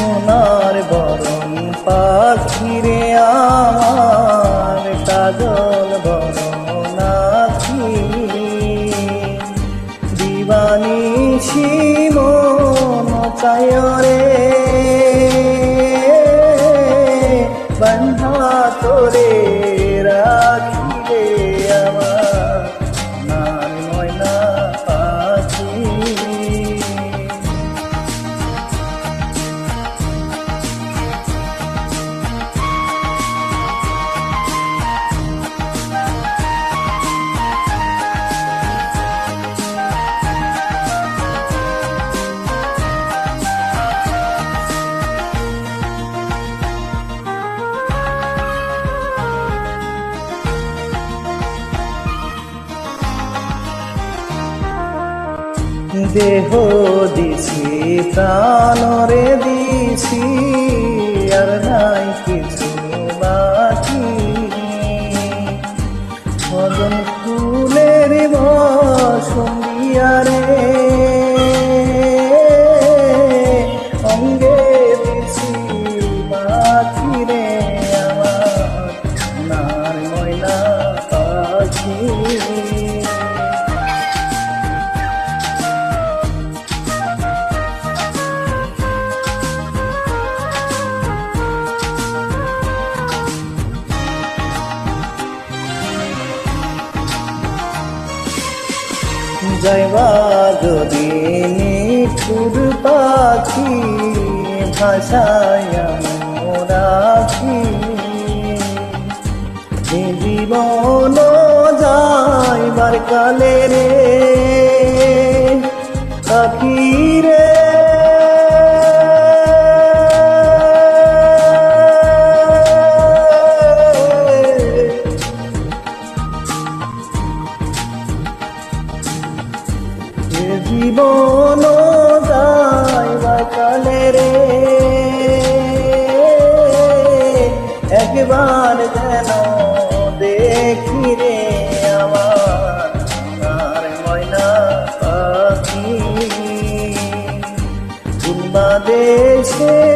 সোনার বরণ পাখিরে আমার কাজল বরণ দিবানী দিবানি শিমন চায় বন্ধা তোরে দেহ দিছি প্রাণরে দিছি আর নাই কিছু বাকি। ভজন ফুলের বসুন্দিয়ারে অঙ্গে জয়বা যদি নিঠুর পাখি ভাষায় রাখি জীবন যাইবার কালে রে পাখি যেন দেখি রে আমার সোনার ময়না পাখি। দেশে